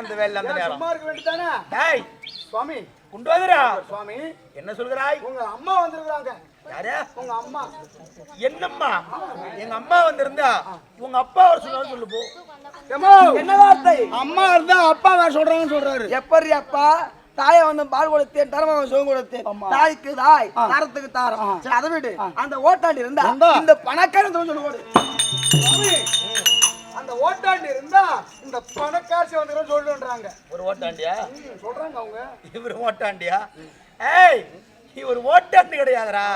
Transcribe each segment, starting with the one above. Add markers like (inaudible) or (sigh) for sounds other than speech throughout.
அந்த வேலை அந்த நேரம் சும்மா இருக்க வேண்டியதானே டேய் சுவாமி. கொண்டு வந்துடா சுவாமி. என்ன சொல்கிறாய் உங்க அம்மா வந்திருக்காங்க யாரு? உங்க அம்மா. என்னம்மா? எங்க அம்மா வந்திருந்தா உங்க அப்பா ஒரு சொன்னாலும் சொல்லு போ. என்ன வார்த்தை? அம்மா இருந்தா அப்பா வேற சொல்றாங்கன்னு சொல்றாரு. எப்படி அப்பா? தாயை வந்து பால் கொடுத்தேன் தரமாக சுகம் கொடுத்தேன். தாய்க்கு தாய் தாரத்துக்கு தாரம். அதை விடு. அந்த ஓட்டாண்டி இருந்தா? இந்த பணக்காரன் சொல்லு. அந்த ஓட்டாண்டி இருந்தா இந்த பணக்காட்சி வந்துடும் சொல்லுன்றாங்க. ஒரு ஓட்டாண்டியா? சொல்றாங்க அவங்க. இவர் ஓட்டாண்டியா? ஏய் இவர் ஓட்டாண்டி கிடையாதுடா.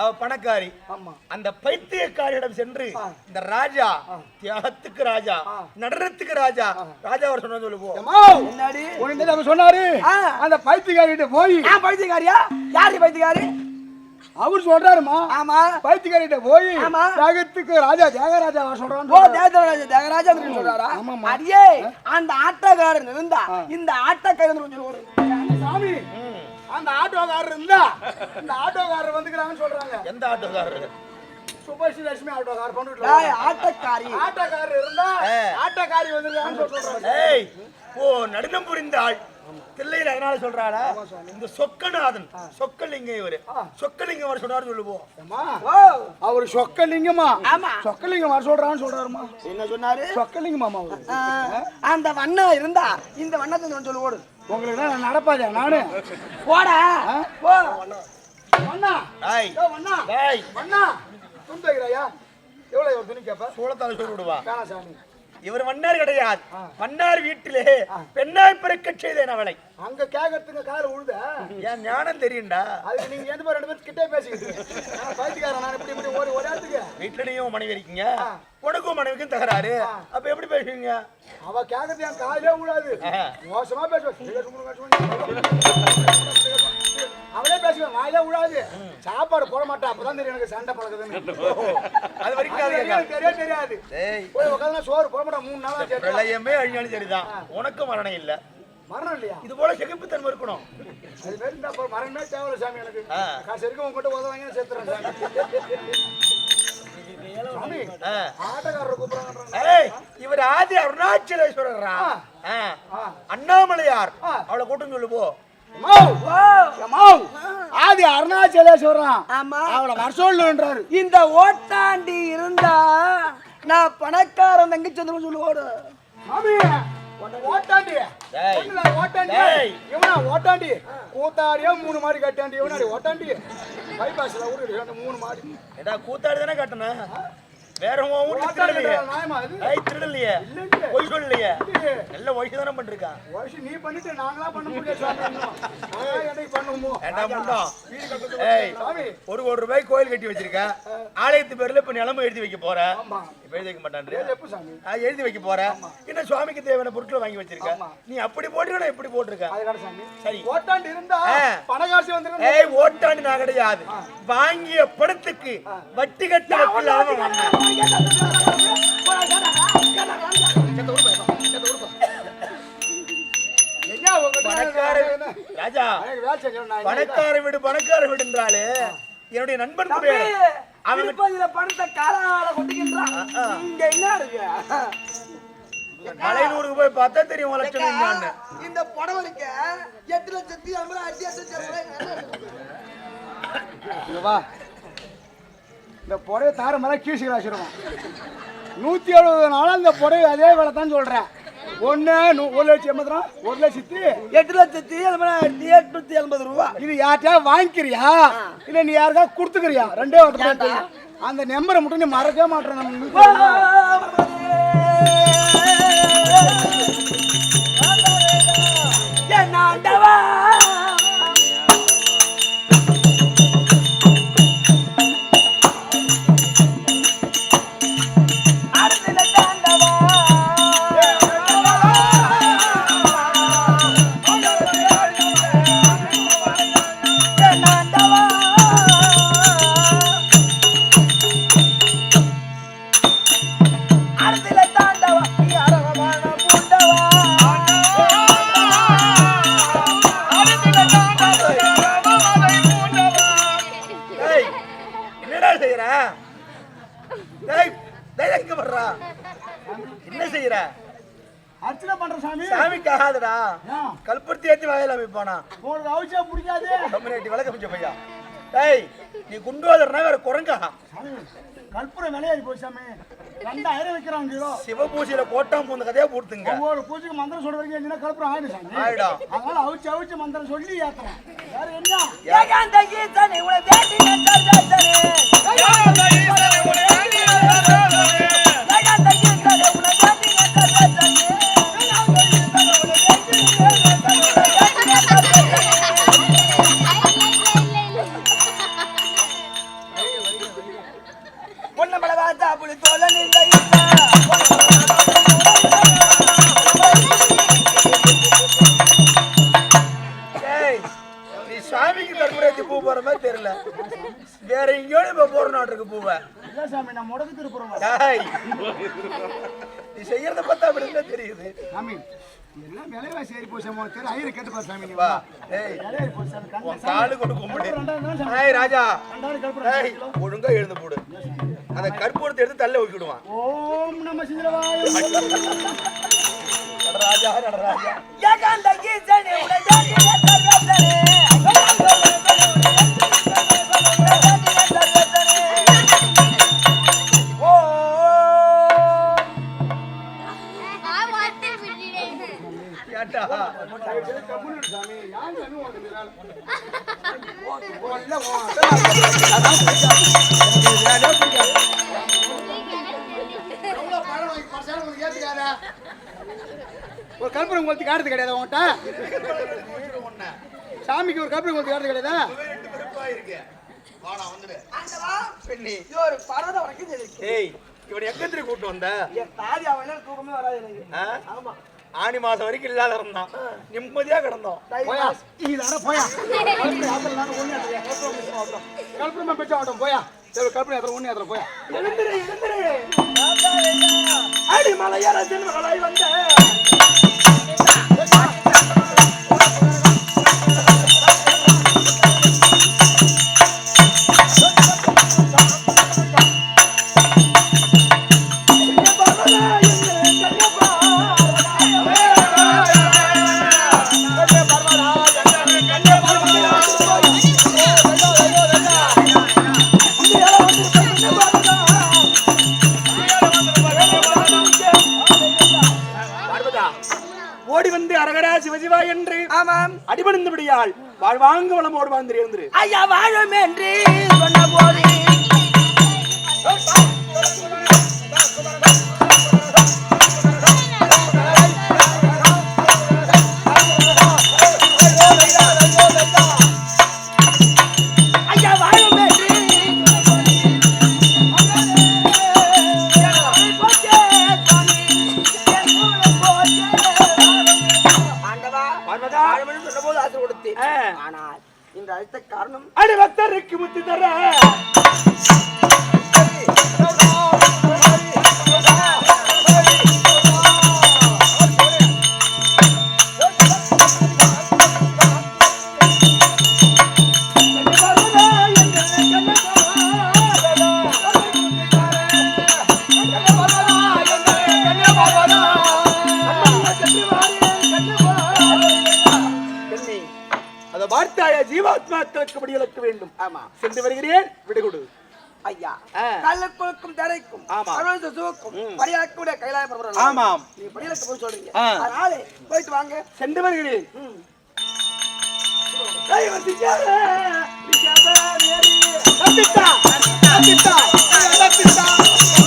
அவ பணக்காரி. ஆமா. அந்த பைத்தியக்காரியிடம் சென்று இந்த ராஜா தியாகத்துக்கு ராஜா நடனத்துக்கு ராஜா ராஜா அவர் சொன்ன சொல்லு போ ஏம்மா, என்னடி? உனக்கு அவர் சொன்னாரு. அந்த பைத்தியக்காரிட்ட போய். பைத்தியக்காரியா? யாரு பைத்தியக்காரி? அவர் சொல்றாருமா? ஆமா. பைத்தியக்காரிட்ட போய் ஆமா. தியாகத்துக்கு ராஜா தியாகராஜா ஓ சொல்றான் தேவராஜ தேவராஜா சொல்றாரா? ஆமாம்மா. அடியே அந்த ஆட்டக்காரன் இருந்தா இந்த ஆட்டக்காரன் சொல்லு போடு சாமி. அந்த ஆட்டோக்காரர் இருந்தா இந்த ஆட்டோக்காரர் வந்துக்கிறாங்கன்னு சொல்றாங்க. எந்த ஆட்டோக்காரரு? சுபஸ்ரீ லட்சுமி ஆட்டோக்காரர் கொண்டு டேய், ஆட்டக்காரி. ஆட்டோக்காரர் இருந்தா ஆட்டோக்காரி வந்துருக்காங்கன்னு சொல்றாங்க ஏய் ஓ நடனம் புரிந்த ஆள் தில்லையில் அதனால சொல்றாரா இந்த சொக்கநாதன். சொக்கலிங்க இவரு. சொக்கலிங்க அவர் சொன்னாரு சொல்லுவோம். அவர் சொக்கலிங்கமா ஆமா. சொக்கலிங்கம் வர சொல்றான்னு சொல்றாருமா என்ன சொன்னாரு? சொக்கலிங்கமாமா அவரு. அந்த வண்ணம் இருந்தா இந்த வண்ணத்தை சொல்லு ஓடு. உங்களுக்கு நான் நடப்பாதே நானு. போடா. போ. டேய். ஏ அண்ணா டேய். அண்ணா துணி கேப்ப சூளத்தால சொல்லி விடுவா சாமி. இவர் மன்னர் கிடையாது மன்னார் வீட்டிலே பெண்ணாய் பிறக்க செய்தேன் அவளை அங்க கேக்கறதுக்கு கால உழுத என் ஞானம் தெரியும்டா அதுக்கு நீங்க எந்த மாதிரி ரெண்டு பேரும் கிட்டே பேசிக்கிட்டு பைத்தியக்காரன் நான் இப்படி இப்படி ஓடி ஓடாதுக்கு வீட்டுல நீயும் மனைவி இருக்கீங்க உனக்கும் மனைவிக்கும் தகராறு அப்ப எப்படி பேசுவீங்க அவ கேக்கறது என் காலே விடாது. மோசமா பேசுவா சிகரெட் சும்மா பேசுவா. அவளே பேசுவேன் வாயிலே விடாது சாப்பாடு போட மாட்டா அப்பதான் தெரியும் எனக்கு சண்டை பழகுதுன்னு அது வரைக்கும் தெரியவே தெரியாது டேய். போய் உட்காந்து சோறு போட மாட்டா மூணு நாளா பிரளயமே அழிஞ்சாலும் சரிதான். உனக்கும் மரணம் இல்ல. மரணம் இல்லையா? இது போல செகுப்புத்தன்மை இருக்கணும். அது மாதிரி இருந்தா அப்புறம் மரணமே தேவையில்ல சாமி எனக்கு. காசு இருக்கு உங்ககிட்ட உதவ வாங்கி சேர்த்துறேன் சாமி. ஆட்டக்காரரை கூப்பிடுறாங்க இவர் ஆதி அருணாச்சலேஸ்வரரா. அண்ணாமலையார். அவளை கூட்டம் சொல்லு போ. ஆதி அருணாச்சலேஸ்வரம் ஆமா. அவளை வர சொல்லுன்றாரு. இந்த ஓட்டாண்டி இருந்தா நான் பணக்காரன் தங்கச்சி வந்து சொல்லு ஓடு மாமி ஓட்டாண்டி. ஓட்டாண்டி. இவனா ஓட்டாண்டி. கூத்தாடியா மூணு மாடி கட்டாண்டி இவனாடி ஓட்டாண்டி. பைபாஸ்ல ஊரு மூணு மாடி. ஏடா கூத்தாடி தானே கட்டணும் வேற உன் ஓட்டாண்டி திருடலையே. ஏய் திருடலையே. பொய் சொல்லலையே. நல்ல ஒய்ஃப் தானே பண்ணிருக்கா நீ பண்ணிட்டு நாங்களா பண்ண முடியாது (laughs) ஒரு கோடி ரூபாய் கோயில் கட்டி வச்சிருக்க ஆலயத்து பேர்ல இப்ப நிலம எழுதி வைக்க போற. ஆமா. இப்ப எழுதி வைக்க மாட்டான் எழுதி வைக்க போறேன் இன்னும் சுவாமிக்கு தேவையான பொருட்களை வாங்கி வச்சிருக்க? நீ அப்படி போட்டுக்க நான் இப்படி போட்டிருக்க? சரி. ஓட்டாண்டி இருந்தா. பணகாசி வந்துருக்கு ஏய் ஓட்டாண்டி நான் கிடையாது. வாங்கிய பணத்துக்கு வட்டி கட்ட வக்கில்லாம வந்தேன் பணக்கார நான் பணக்கார வீடு பணக்கார வீடுன்றாலே என்னுடைய நண்பன் அவன் பணத்தை காலால கொட்டிக்கின்றான். இங்க என்ன இருக்கு? மலையனூருக்கு போய் பார்த்தா தெரியும் என்னன்னு இந்த புடவை இருக்க எட்டு லட்சத்தி ஐம்பது அஞ்சு லட்சத்தி இந்த புடவை தார மேல கீழ்ச்சி வச்சிருக்கோம் நூத்தி எழுபது நாளா இந்த புடவை அதே வேலை தான் சொல்றேன். ஒண்ணு நூ- ஒரு லட்சம் எண்பது ரூபா ஒரு லட்சத்தி எட்டு லட்சத்தி எட்நூத்தி எண்பது ரூபா. இது யார்கிட்டயா வாங்கிக்கிறியா? இல்ல நீ யாருக்கா கொடுத்துக்கிறியா? ரெண்டே தெரியும். அந்த நம்பரை மட்டும் நீ மறக்கவே மாட்டேன் நம்ம ஆண்டவா! சாமி கற்பூரம் விலையாடி போய் சாமி ரெண்டாயிரம் வைக்கிறாங்க கிலோ சிவபூசியில கோட்டாம் பூந்த கதையா போட்டுங்க ஒவ்வொரு பூஜைக்கு மந்திரம் சொல்ற வரைக்கும் என்ன கற்பூரம் ஆயிடும் சாமி ஆயிடும். அதனால அவிச்சு அவிச்சு மந்திரம் சொல்லி ஏத்துறேன் வேற என்ன ஏகாந்த ஈசனே உங்களை வேண்டி நின்றார் முடக்கு திருப்புறோம்? நீ செய்யறத பார்த்தா அப்படி இருந்தா தெரியுது. சாமி எல்லாம் விலைவாசி ஏறி போச்சு சாமி தெரியல ஐயரை கேட்டு பாரு சாமி நீ. வா. வா டேய் விலையாடி போச்சு காலு கொண்டு கும்பிடு. தானே டேய் ராஜா. டேய் ஒழுங்கா எழுந்து போடு. அந்த கற்பூரத்தை எடுத்து தள்ள ஊக்கிடுவான் ஓம் நம சிந்திரவாய நடராஜா நடராஜா ஏகாந்த ஈசனே உங்களை ஒரு கற்பூரம் கொளுத்தி காட்டுறது கிடையாது உன்கிட்ட? சாமிக்கு ஒரு கற்பூரம் கொளுத்தி காட்டுறது கிடையாதா? இவன் எங்கத்திரி கூட்டு வந்த? தாதி அவன் தூக்கமே வராது எனக்கு? ஆமா. ஆனி மாசம் வரைக்கும் இல்லாத இருந்தான். நிம்மதியா கிடந்தோம் போயா. போயா. கற்பூரமா மிச்சம் ஆகட்டும். போயா. சரி கற்பூரம் யாத்திரை ஒண்ணு ஏத்துறேன் போயா. எழுந்திரு, எழுந்திரு. அடி மலையர ஜென்மங்களை வந்த. காரணம் அடி முத்தி தர. சென்று வருகிறேன். விடுகொடு ஐயா ஆ. கல்லுக்குழுக்கும் தரைக்கும். அருள் சுவுக்கும் பரியாக்கூடிய கைலாய ஆமாம். போய் சொல்றீங்க. அதனால போயிட்டு வாங்க. சென்று வருகிறேன். தப்பித்தா பதறோம்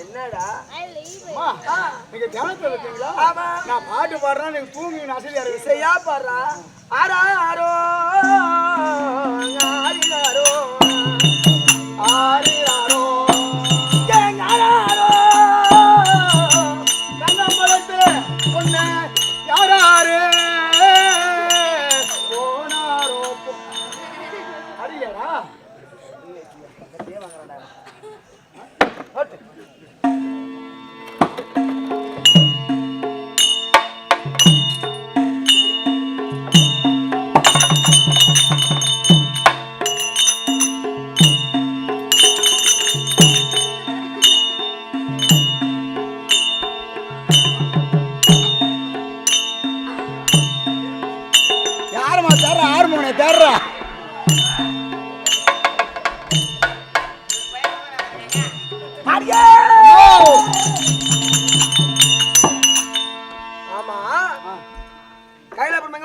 என்னடா? நீங்க தியானத்துல இருக்கீங்களா? ஆமா. நான் பாட்டு பாடுறேன் நீங்க தூங்கி அசதியா இருக்கு செய்யா பாடுறா. ஆராரோ ஆரிராரோ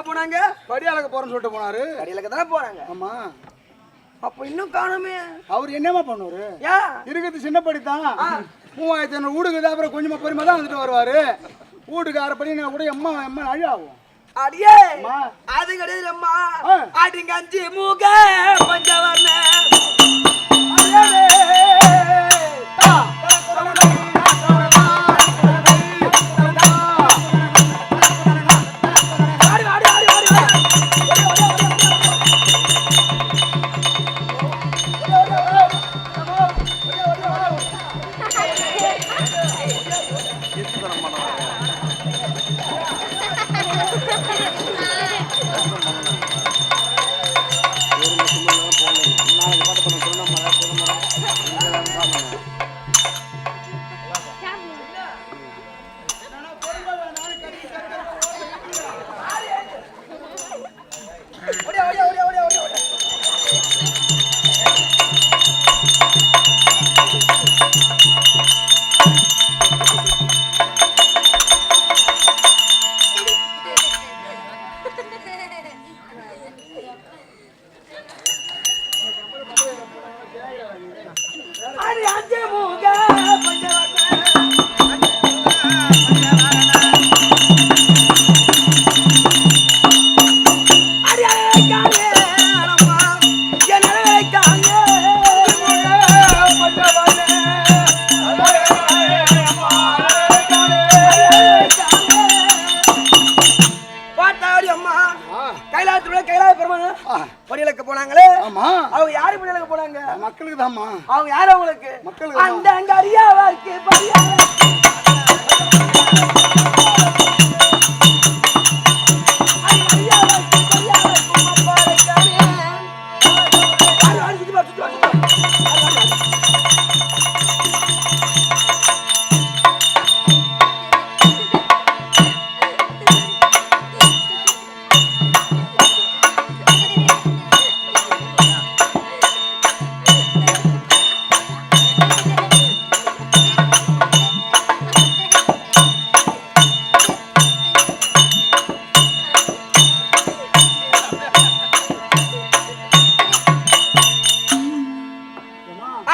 போனாங்க? படியாளுக்கு போறேன்னு சொல்லிட்டு போனாரு. கடையில தானே போனாங்க ஆமா. அப்ப இன்னும் காணுமே. அவர் என்னமா பண்ணுவாரு? இருக்கிறது சின்ன படி தான் மூவாயிரத்தி ஐநூறு வீடுக்குது அப்புறம் கொஞ்சமா பெருமை தான் வந்துட்டு வருவாரு. வீட்டுக்கு அரை படி நான் கூட எம்மா எம்மா அழி ஆகும் அடியே. அது கிடையாது அம்மா அஞ்சு மூக பஞ்சவர்ண படியலுக்கு போனாங்களே? ஆமா. அவங்க யாரு படியலுக்கு போனாங்க? மக்களுக்கு தாம்மா அவங்க யாரு அவங்களுக்கு? மக்களுக்கு. அந்த அங்க அரியாவாருக்கு படியா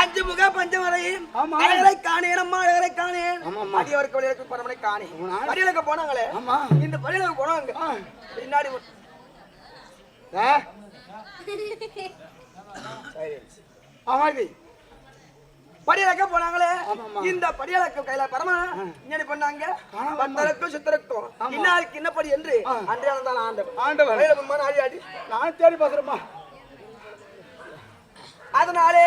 அஞ்சு முக பஞ்சமலையும். அழகரை காணேன் அம்மா அழகரை காணேன். அடியவருக்கு வழியிலுக்கு பரமனை காணேன். போனாங்களே. ஆமா. இந்த படியலுக்கு போனாங்க. பின்னாடி படியலக்க போனாங்களே. இந்த படியலக்க கையில பரம. என்ன பண்ணாங்க? காணாம பந்தலுக்கும் சித்தருக்கும். இன்னாருக்கு இன்னப்படி என்று ஆ. அன்றைய தான் ஆடி ஆடி. நான் தேடி பாக்குறேம்மா அதனாலே.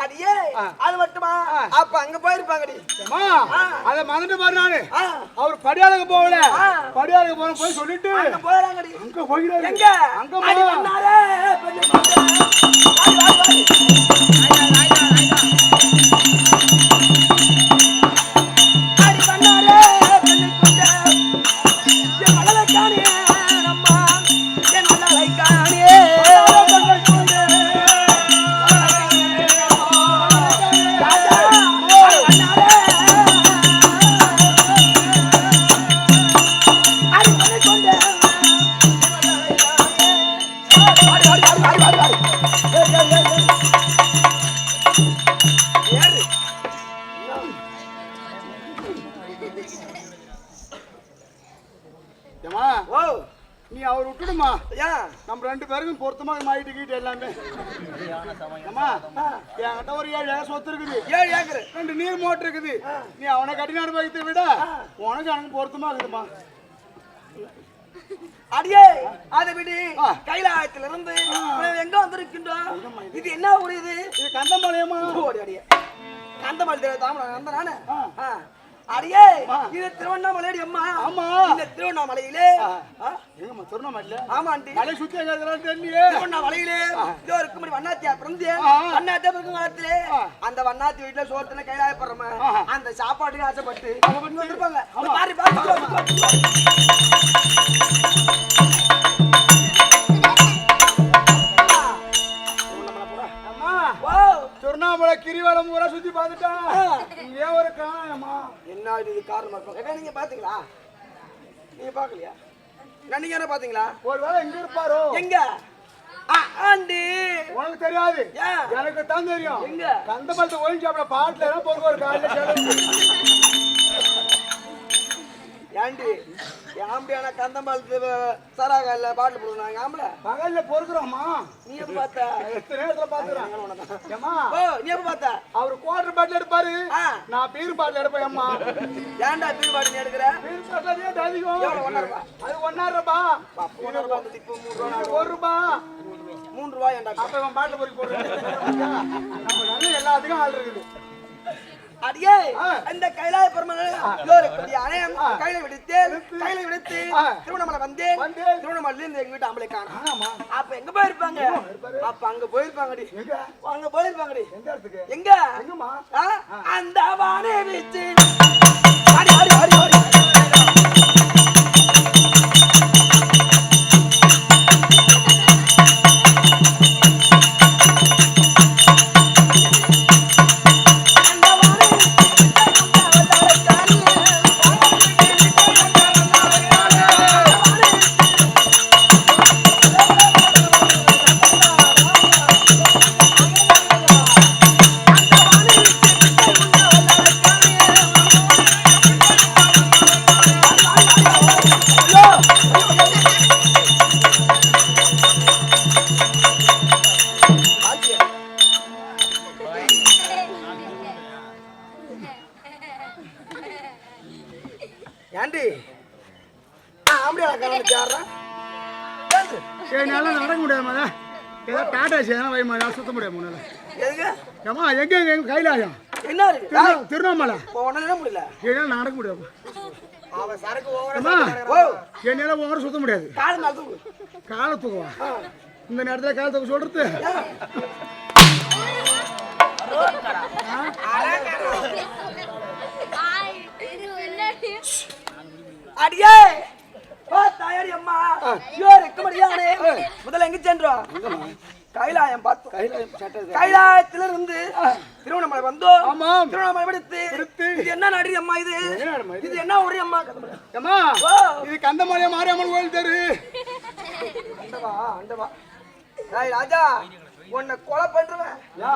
அடியே. அது மட்டுமா. அப்ப அங்க போயிருப்பாங்கடி. அத மறந்துட்டு பாரு நானு. அவர் படியாளுக்கு போகல. படியாளுக்கு போன போய் சொல்லிட்டு அங்க போறாங்கடி அங்க போகிறாரு எங்க அங்கம்மா அடி எனக்கு பொருத்தமா இருக்குதுமா அடியே அதை விடு. ஆ. கைலாயத்துல இருந்து இவ்வளவு எங்க வந்திருக்கின்றோம் இது. என்ன ஊர் இது? ஓடி அடியே கந்தமலை தாமரை அந்த நானே. அடியே. இது திருவண்ணாமலை அம்மா ஆமா. இந்த திருவண்ணாமலையிலே? எங்கம்மா திருவண்ணாமலை ஆமா ஆண்டி மலை சுத்தி திருவண்ணாமலையிலே இதோ இருக்கும்படி வண்ணாத்தியா பிறந்து. வண்ணாத்தியா பிறக்கும் காலத்திலே ஆ. அந்த வண்ணாத்தி வீட்டுல சோத்துல கைலாயப்படுறோமே ஆ. அந்த சாப்பாட்டுக்கு ஆசைப்பட்டு வந்திருப்பாங்க ஆமா. பாரு பாரு திருவண்ணாமலை கிரிவலம் பூரா சுத்தி பார்த்துட்டான் ஆ. இங்கே ஒரு காணம்மா என்ன இது காரணமா இருக்கும் நீங்க பாத்தீங்களா? நீங்க பாக்கலையா? நீங்க என்ன பாத்தீங்களா? ஒருவேளை எங்க இருப்பாரோ? எங்க? ஆண்டி. உனக்கு தெரியாது? எனக்கு தான் தெரியும். எங்க? கந்தமலத்தை ஒழிஞ்சு சாப்பிட பாட்டில் பொறுக்க ஒரு காலையில் ஏண்டி? ஆம்படியான கந்தம்பாலத்து சராக இல்ல பாட்டில் போடுறாங்க ஆம்பளை? பகல்ல நீ எப்ப பார்த்த? எத்தனை நேரத்துல பாத்துறேன் ஏம்மா? ஓ நீ எப்ப பார்த்த? அவர் குவார்டர் பாட்டில் எடுப்பாரு. நான் பீர் பாட்டில் எடுப்பேன் அம்மா. ஏன்டா பீர் பாட்டில் எடுக்கிற? பீர் பாட்டில் ரேட் அதிகம்? அது ஒன்னாயிரம் ரூபா. ஒன்றரை ரூபா இப்போ மூணு ரூபா ஒரு ரூபா. மூணு ரூபாய் அப்ப பாட்டில் பொறுக்கி போடுறேன். எல்லாத்துக்கும் ஆள் இருக்குது. அடியே. அந்த கைலாய பெருமகள் அணையம். கையில விடுத்து கையில விடுத்து. திருவண்ணாமலை வந்து வந்து. திருவண்ணாமலையில இருந்து எங்க வீட்டு ஆம்பளை காணும். அப்ப எங்க போயிருப்பாங்க? அப்ப அங்க போயிருப்பாங்கடி. எங்க? அங்க போயிருப்பாங்கடி. எங்க எங்கம்மா? ஆ? அந்த வானே வீச்சு ஆடி ஆடி ஆடி ஆடி என்னால உங்கட சுத்த முடியாது. காலை தூக்குவா இந்த நேரத்துல காலை தூக்க சொல்றது? அடியே! ஓ தாயாரி அம்மா. ஐயோ ரெக்கமடியானே முதல்ல எங்க சென்றோம் கைலாயம் பார்த்தோம். கைலாயம் சட்டை கைலாயத்துல இருந்து திருவண்ணாமலை வந்தோம். ஆமாம். திருவண்ணாமலை விடுத்து. இது என்ன நடி அம்மா இது? இது? என்ன ஒரு அம்மா ஓ இது கந்தமாரியா மாரியம்மன் கோயில் தெரு. அண்டவா அண்டவா. டேய் ராஜா உன்னை கொலை பண்றவன். யா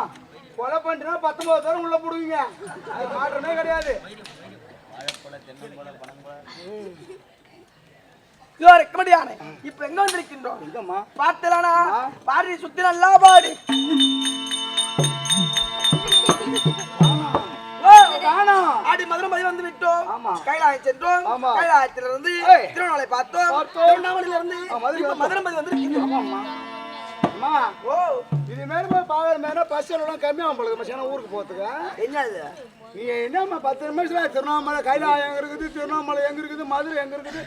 கொலை பண்ணினா பத்தொன்பது பேரும் உள்ள போடுவீங்க. அது மாற்றமே கிடையாது. ஐயோ ரெக்கமடியானே இப்ப எங்க வந்திருக்கின்றோம் எங்கம்மா? பார்த்தலானா பாடி சுத்தி நல்லா பாடு. ஆடி மதுரை மதி வந்து விட்டோம். கைலாயம் சென்றோம். ஆமா. கைலாயத்திலிருந்து. திருவண்ணாமலை பார்த்தோம். திருவண்ணாமலையில இருந்து மதுரை மதி வந்து. ஓ இது மேல போய் பாக்குற மேல பஸ் எல்லாம் கம்மியாகும் போல ஊருக்கு போறதுக்கு. என்ன நீ என்னம்மா பத்து நிமிஷத்துல திருவண்ணாமலை கைலாயம் எங்க இருக்குது திருவண்ணாமலை எங்க இருக்குது மதுரை எங்க இருக்குது?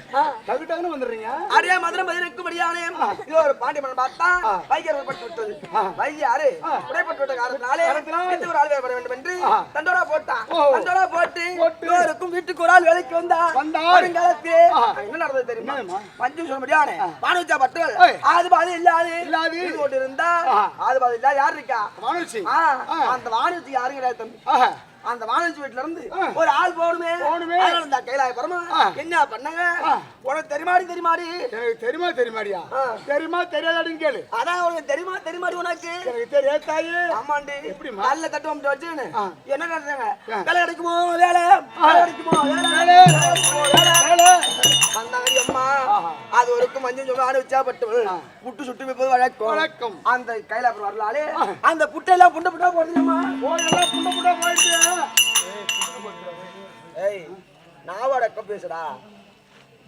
டக்கு டக்குன்னு வந்துடுறீங்க. அடியா மதுரை மதி இருக்கும்படியானே இது ஒரு பாண்டி மன்னன் பார்த்தா வைகர் பட்டு விட்டது. வைகை யாரு உடைப்பட்டு விட்ட காரணத்தினாலே வீட்டுக்கு ஒரு ஆள் வேலை வேண்டும் என்று ஆ. தண்டோரா போட்டான். தண்டோரா போட்டு. இவருக்கும் வீட்டுக்கு ஒரு ஆள் வேலைக்கு வந்தா ஆ. என்ன நடந்தது தெரியுமா? பஞ்சு சொல்லும்படியானே பானுச்சா பட்டுகள். ஆது பாது இல்லாது. இல்லாது. இது கொண்டு இருந்தா. ஆது பாது இல்ல யார் இருக்கா? வானுச்சி. அந்த வானத்துக்கு யாரும் கிடையாது அந்த வானஞ்சி வீட்டுல இருந்து. ஒரு ஆள் போகணுமே போகணுமே. இந்த கைலாய பரமா. என்ன பண்ணாங்க. உனக்கு தெரியுமாடி தெரியுமாடி எனக்கு தெரியுமா தெரியுமாடியா. தெரியுமா தெரியாதாடின்னு கேளு அதான் உனக்கு தெரியுமா தெரியுமாடி உனக்கு எனக்கு தெரியாது தாயே ஆமாண்டி எப்படிம்மா? நல்ல தட்டு வந்து வச்சுன்னு. என்ன ஆ. வேலை கிடைக்குமோ வேலை வேலை கிடைக்குமோ வேலை வேலை. அம்மா. அது வரைக்கும் மஞ்சள் சொல்ல ஆடு வச்சா பட்டு. புட்டு சுட்டு வைப்பது வழக்கம் வழக்கம். அந்த கைலாபுரம் வரலாலே அந்த புட்டையெல்லாம் புண்டை புட்டா போடுதுமா போய் எல்லாம் புண்ட புண்ட போயிட்டு ஏய் நாவடக்கம் பேசுடா.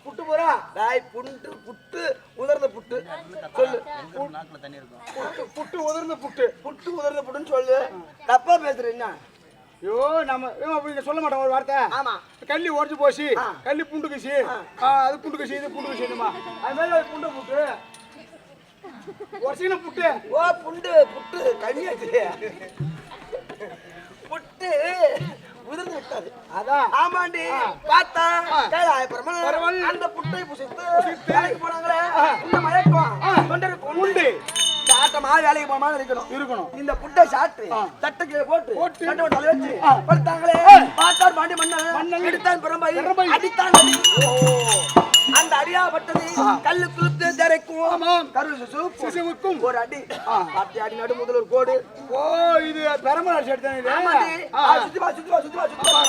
புட்டு போறா? டாய் புண்டு புட்டு உதர்ந்த புட்டு. சொல்லு. புட்டு புட்டு உதிர்ந்த புட்டு. புட்டு உதர்ந்த புட்டுன்னு சொல்லு. தப்பா பேசுற என்ன? ஐயோ நம்ம இதை சொல்ல மாட்டோம் ஒரு வார்த்தை. ஆமா. கள்ளி உடச்சு போச்சு. கள்ளி புண்டு கசி அது புண்டு கசி இது புண்டு கசிமா அது மாதிரி அது புண்ட புட்டு. உடச்சின புட்டு. ஓ புண்டு புட்டு. கன்னியாச்சு புட்டு உதிர்ந்து விட்டது. அதான் ஆமாண்டி. பார்த்தா. அந்த புட்டை புசித்து வேலைக்கு போனாங்களே. இந்த மயக்கம் தொண்டருக்கு உண்டு. சாட்டமா வேலைக்கு போகாம இருக்கணும். இருக்கணும். இந்த புட்டை சாட்டு. தட்டுக்கு போட்டு போட்டு. தட்டு தலை வச்சு. படுத்தாங்களே. பார்த்தார் பாண்டி மன்னன் மன்னன். எடுத்தான் பெரும்பை. அடித்தான். அந்த அடியாப்பட்டது கல்லு குளுத்து திரைக்கும். கரு சிசுவுக்கும். ஒரு அடி. பாட்டி அடி நடு முதல் ஒரு கோடு. ஓ இது பெரம்பல் அடிச்சு எடுத்தாங்க இது. ஆமாண்டி ஆ, ஆ, சுத்தி வா சுத்தி வா சுத்தி வா சுத்தி வா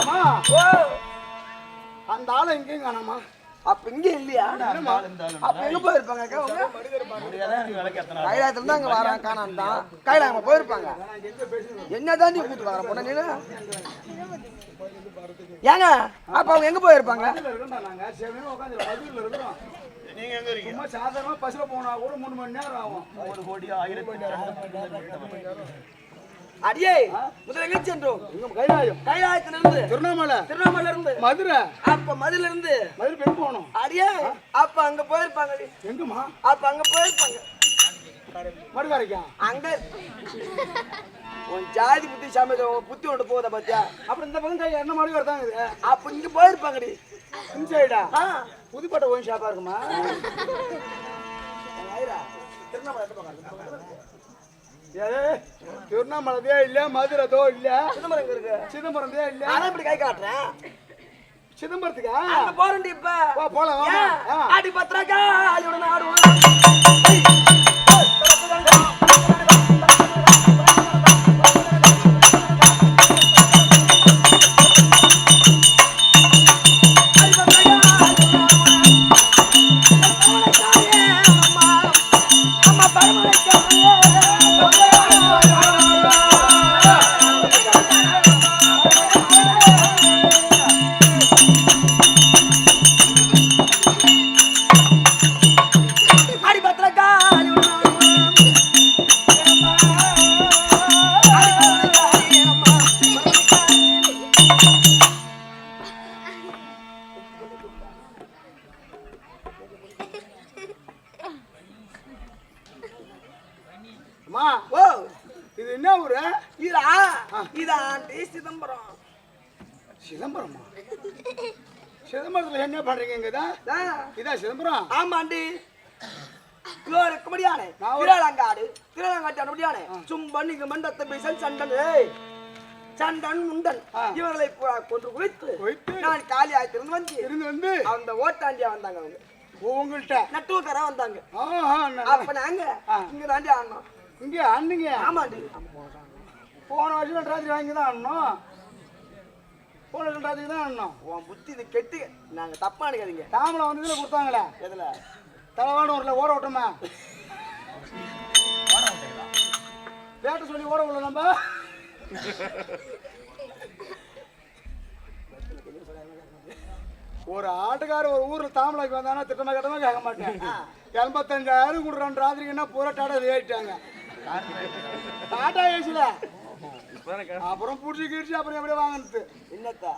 அம்மா, ஓ. அந்த ஆளை எங்கேயும் காணாமா? அப்ப இங்க இல்லையா? அப்ப எங்க போயிருப்பாங்க? கைலாயத்துல தான் அங்க வரான் காணாம தான். கைலாயம் போயிருப்பாங்க. என்ன தாண்டி கூட்டு வர பொண்ணு நீனு? ஏங்க அப்ப அவங்க எங்க போயிருப்பாங்க? நீங்க. எங்க இருக்கீங்க? சும்மா சாதாரணமா பஸ்ல போனா கூட மூணு மணி நேரம் ஆகும். ஒரு கோடி ஆயிரத்தி அடியே முதல்ல எங்க சென்றோம்? கைலாயம். கைலாயத்துல இருந்து திருவண்ணாமலை. திருவண்ணாமலை இருந்து மதுரை. அப்ப மதுல இருந்து மதுரை பெண் போகணும். அடியே அப்ப அங்க போயிருப்பாங்க. எங்கம்மா? அப்ப அங்க போயிருப்பாங்க. மறுகாரைக்கா அங்க. உன் ஜாதி புத்தி சமைச்ச புத்தி ஒன்று போகுதா பாத்தியா? அப்புறம் இந்த பக்கம் என்ன மாதிரி வரதாங்க இது? அப்ப இங்க போயிருப்பாங்கடி. இந்த சைடா? ஆ. புதுப்பட்ட ஓயின் ஷாப்பா இருக்குமா? திருவண்ணாமலை (laughs) எந்த பக்கம் இருக்கு? ஏ திருவண்ணாமலைதே இல்ல மதுரைதோ இல்ல சிதம்பரம் இருக்கு? சிதம்பரம்தே இல்ல அதான் இப்படி கை காட்டுறேன்? சிதம்பரத்துக்கா? போறேன்டி இப்ப. போலாம் வாமா. ஏன்? ஆ. அடி பத்திரக்கா அடியோட ஆடுவோம். என்ன பண்றீங்க இங்கதான் ஆ, இதான் சிதம்பரம். ஆமாண்டி. ஒரு- திருவிழாங்காடு திருவிழாங்காட்டு அனுபடியானே சும்பன் இங்கு மண்டத்த சண்டன் முண்டன். இவர்களை கொன்று குவித்து? நான் காலி வந்து இருந்து வந்து அந்த ஓட்டாண்டியா வந்தாங்க அவங்க. உங்கள்கிட்ட நட்டுவக்கரா வந்தாங்க. அப்ப நாங்க. இங்க தாண்டி ஆடணும் இங்க அண்ணுங்க ஆமாண்டி. போன வருஷம் ராத்திரி வாங்கி தான் ஆடணும் ராத்திரி தான் ஆடணும் உன் புத்தி இது கெட்டு நாங்க தப்பா நினைக்காதீங்க. தாமலை வந்து இதுல கொடுத்தாங்களே. எதுல? தலைவாடு ஊர்ல ஓட விட்டோமே? வேட்டை சொல்லி ஓட விடல நம்ம. ஒரு ஆட்டுக்காரர் ஒரு ஊர்ல தாமலைக்கு வந்தானா திட்டமா கட்டமா கேட்க மாட்டேன். எண்பத்தஞ்சாயிரம் கொடுறான் ராத்திரிக்குன்னா பூரா டாடா ஏறிட்டாங்க. டாடா ஏசில. அப்புறம் புடிச்சு கிடிச்சு அப்புறம் எப்படி வாங்கினது? என்னத்தா?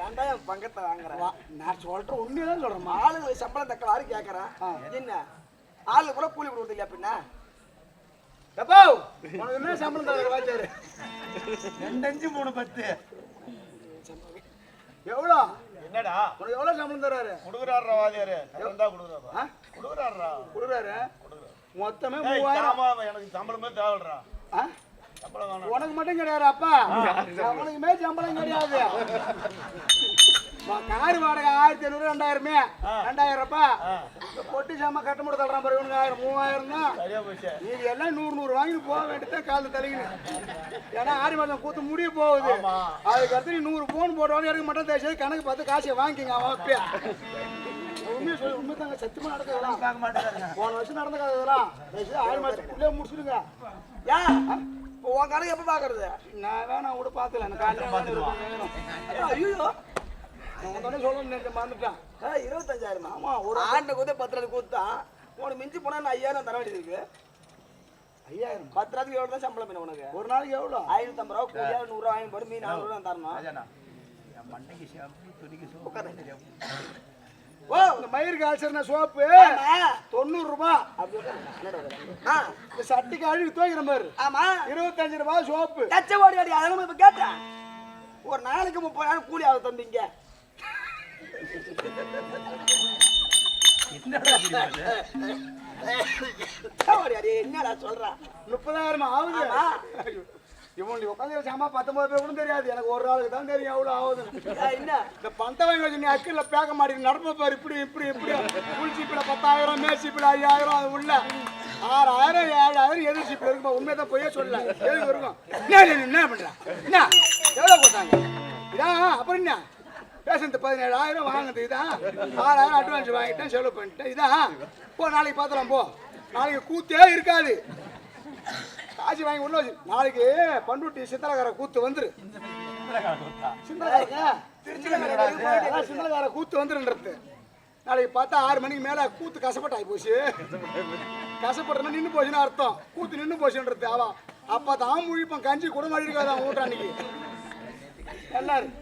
ஏன்டா என் பங்கத்தை வாங்குறேன் நான் சொல்றேன் உண்மையதான் சொல்றேன்மா ஆளுங்களுக்கு சம்பளம் தக்கவாறு கேட்கறேன் என்ன? ஆளு கூட கூலி கொடுக்குறது இல்லையா பின்ன? எப்போ? உனக்கு என்ன சம்பளம் தர. வாச்சாரு ரெண்டு அஞ்சு மூணு பத்து. எவ்வளோ? என்னடா? உனக்கு எவ்வளோ சம்பளம் தர்றாரு கொடுக்குறாருடா வாதியாரு ஆ? கொடுக்குறாருடா. கொடுக்குறாரு? கொடுக்குறாரு. மொத்தமே மூவாயிரம். எனக்கு சம்பளமே தேவைடா ஆ? உனக்கு மட்டும் கிடையாது அப்பா. அவனுக்குமே சம்பளம் கிடையாது. கார் வாடகை ஆயிரத்தி ஐநூறு ரெண்டாயிரமே. ரெண்டாயிரம் ரூபாய் பொட்டி சாமா கட்ட முடிய தள்ளுறான் பாரு இவனுக்கு ஆயிரம் மூவாயிரம் தான். நீங்க எல்லாம் நூறு நூறு வாங்கிட்டு போக வேண்டியதான் காலில் தள்ளிக்கணும் ஏன்னா ஆடி மாதம் கூத்து முடிய போகுது. அதுக்கு அடுத்து நீ நூறு போன் போடுவாங்க எடுக்க மாட்டேன் தயவுசெய்து கணக்கு பார்த்து காசை வாங்கிக்கங்க அவன் அப்பயா உண்மையை சொல்லி உண்மை தாங்க சத்தியமா மாட்டேங்கிறாங்க போன வருஷம் நடந்த கதை இதெல்லாம். தயவுசெய்து ஆடி மாதத்துக்குள்ளே முடிச்சிடுங்க. ஏன் இப்போ உன் கணக்கு எப்போ பார்க்கறது நான் வேணாம் கூட பார்த்துல எனக்கு காலையில. ஐயோ. சொல்லணும்னு நினைச்சேன், மறந்துட்டேன். இருபத்தஞ்சாயிரமா? ஆமா ஒரு ஆண்ட கூத்த பத்து ரூபா கூத்தான் உனக்கு மிஞ்சி போனா நான் ஐயாயிரம் தர வேண்டியது இருக்கு. ஐயாயிரம். பத்து ரூபாய்க்கு எவ்வளோ தான் சம்பளம் பண்ண உனக்கு? ஒரு நாளைக்கு எவ்வளோ? ஐநூத்தி ஐம்பது ரூபா கூலியா நூறுரூவா வாங்கி போட்டு மீன் நானூறு ரூபா தரணும். மண்டைக்கு துணிக்கு ஓ இந்த மயிருக்கு அல்சர்னா சோப்பு. தொண்ணூறு ரூபாய் இந்த சட்டிக்கு அழுகி துவைக்கிற பாரு ஆமா. இருபத்தஞ்சு ரூபாய் சோப்பு. லட்ச கோடி அடி அதெல்லாம் இப்ப கேட்டேன். ஒரு நாளைக்கு முப்பதாயிரம் கூலி ஆகுது தம்பிங்க என்னடா சொல்ற? முப்பதாயிரம் ஆகுது? இவன் உட்காந்து சாமா பத்தொன்பது பேர் கூட தெரியாது. எனக்கு ஒரு ஆளுக்கு தான் தெரியும். எவ்வளோ ஆகுது என்ன? இந்த பந்த வாங்கி வச்சு நீ அக்கில் பேக்க மாட்டேங்க நடப்ப பாரு. இப்படி இப்படி இப்படி. புல் சீப்பில் பத்தாயிரம் மேல் சீப்பில் ஐயாயிரம் அது உள்ள. ஆறாயிரம் ஏழாயிரம் எதிர் சீப்பில் இருக்குமா? உண்மையை தான் பொய்யே சொல்லல. எதுக்கு இருக்கும் என்ன நீ என்ன எவ்வளோ கொடுத்தாங்க? இதான் அப்புறம் என்ன? பேசுறது பதினேழாயிரம் வாங்குது இதான் ஆறாயிரம் அட்வான்ஸ் வாங்கிட்டேன் செலவு பண்ணிட்டேன் இதான் போ நாளைக்கு பார்த்துலாம் போ. நாளைக்கு கூத்தே இருக்காது. காசி வாங்கி உள்ள வச்சு நாளைக்கு பண்ருட்டி சித்தலகார கூத்து வந்துரு. சிந்தலகாரங்க சிந்தலகார கூத்து வந்துருன்றது. நாளைக்கு பார்த்தா ஆறு மணிக்கு மேல கூத்து கசப்பட்டாய் போச்சு. கசப்படுறதுனா நின்று போச்சுன்னு அர்த்தம். கூத்து நின்று போச்சுன்றது அவா அப்ப தான் முழிப்பான் கஞ்சி கூட மழிக்காதான் இருக்காது அன்னைக்கு எல்லாரும்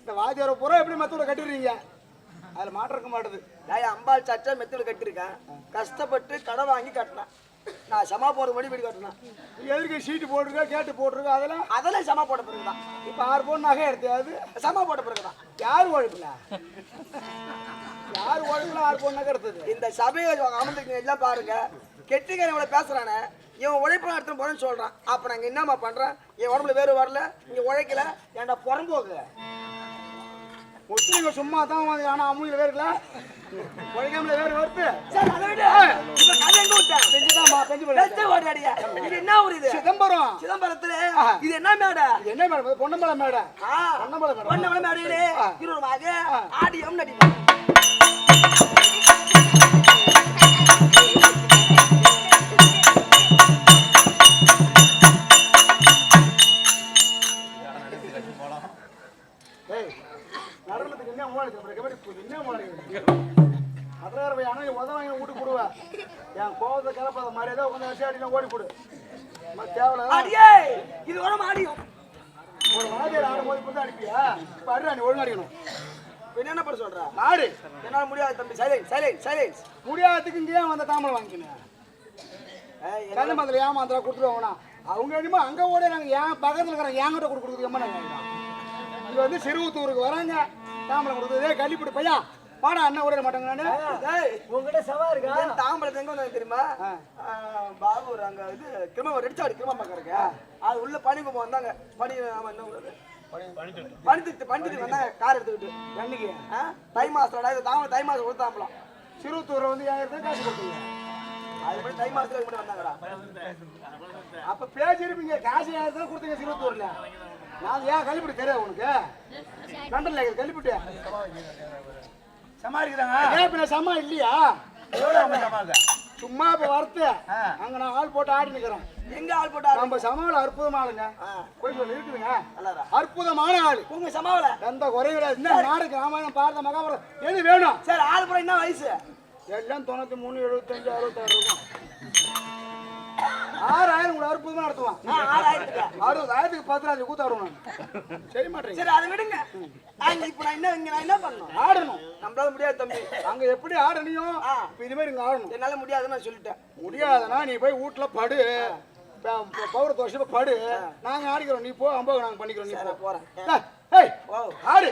இந்த வாத்தியார பூரா எப்படி மத்தோட கட்டிடுறீங்க? அதுல மாட்டிருக்க இருக்க மாட்டுது. அம்பாள் சச்சா மெத்தோட கட்டிருக்கேன் கஷ்டப்பட்டு கடை வாங்கி கட்டினேன். நான் சமா போற மணி வீடு கட்டினேன் எதுக்கு சீட்டு போட்டிருக்கா கேட்டு போட்டிருக்கா அதெல்லாம்? அதெல்லாம் சமா போட்ட பிறகுதான். இப்ப ஆறு பவுன் நகை எடுத்தாது சமா போட்ட பிறகுதான். யார் உழைப்புல? யார் உழைப்புல ஆறு பவுன் நகை எடுத்தது? இந்த சபையை அமர்ந்துக்கு எல்லாம் பாருங்க. கெட்டிக்காரன் இவ்வளோ பேசுறானே. இவன் உழைப்பு எடுத்துன்னு போறேன்னு சொல்றான். அப்ப நாங்க என்னம்மா பண்றேன் என் உடம்புல வேறு வரல. இங்க உழைக்கல. ஏன்டா புறம்போக்கு? ஒத்துழைங்க சும்மா தான் ஆனா அமுதியில் வேறுல உழைக்காமல வேறு வருது சரி அதை விடு. இப்ப கதை எங்க விட்டேன் செஞ்சுதாம்மா பெஞ்சு கோடி அடியா. இது என்ன ஊர் இது? சிதம்பரம். சிதம்பரத்துல? இது என்ன மேடை? என்ன பொன்னம்பலம் மேடம் ஆ, பொன்னம்பலம் மேடம் பொன்னமலை மேடையிலே மாத ஆடியம் நடிப்பான் சைலன்ஸ். முடியாததுக்கு இங்கே வந்த தாமரை வாங்கிக்கணும் கண்ணு மந்தில் ஏமாந்தா கொடுத்துருவாங்கண்ணா அவங்க என்னமோ அங்கே ஓட நாங்கள் ஏன் பக்கத்தில் இருக்கிற என்கிட்ட கொடு கொடுக்குறது எம்மா நாங்கள் இது வந்து சிறுவத்தூருக்கு வராங்க தாமரை கொடுக்குறது. ஏய் கள்ளிப்படி பையா பாடா அண்ணன் ஓட மாட்டாங்க நான் உங்ககிட்ட சவா இருக்கா? தாம்பரத்துல எங்க வந்தாங்க தெரியுமா? பாபு அங்க இது கிரும ரெடிச்சாடு கிரும பக்கம் இருக்கு. அது உள்ள பனி கும்பம் வந்தாங்க. பனி ஆமா என்ன ஊரு அது? பனி திட்டு. பனி திட்டு வந்தாங்க கார் எடுத்துக்கிட்டு. என்னைக்கு? ஆ, தை இது தாமரை தை மாசம் கொடுத்தாம்பலாம் சிறுவத்தூரில் வந்து ஏன் காசு கொடுத்தீங்க அது தை மாசத்துல மட்டும் வந்தாங்கடா. அப்போ பேசியிருப்பீங்க காசு ஏன் கொடுத்தீங்க சிறுவத்தூரில் நான் ஏன் கள்ளிப்படி தெரியாது உனக்கு? லண்டன்ல கள்ளிப்பட்டு சமாளிக்கிறாங்க. ஏன் இப்போ நான் சம்மா இல்லையா அவங்க சமாளிக்க சும்மா இப்போ வரத்து. அங்கே நான் ஆள் போட்டு ஆடி நிற்கிறேன் எங்க ஆள் போட்டாரு நம்ம சமாவில் அற்புதமான ஆளுங்க ஆ. போய் சொல்லி இருக்குதுங்க. அற்புதமான ஆளு. உங்க சமாவில எந்த குறையும் கிடையாது. என்ன நாடுக்கு ராமாயணம் பாரத மகாபாரதம். எது வேணும்? சரி ஆள் போட என்ன வயசு? எல்லாம் தொண்ணூத்தி மூணு எழுபத்தஞ்சு அறுபத்தாறு இருக்கும். ஆறாயிரம் கூட அற்புதமா நடத்துவான். அறுபதாயிரத்துக்கு பத்து ராஜு கூத்தாடுவோம் நான். செய்ய மாட்டேங்க சரி அதை விடுங்க. இப்ப நான் என்ன இங்க நான் என்ன பண்ணணும்? ஆடணும். நம்மளால முடியாது தம்பி. அங்க எப்படி ஆடணியும் ஆ. இப்ப இது மாதிரி இங்க ஆடணும். என்னால முடியாதுன்னு நான் சொல்லிட்டேன். முடியாதுன்னா நீ போய் வீட்டுல படு. பௌர தோஷம் படு. நாங்க ஆடிக்கிறோம் நீ போ அம்பாவை நாங்க பண்ணிக்கிறோம் நீ போறேன். ஆடு.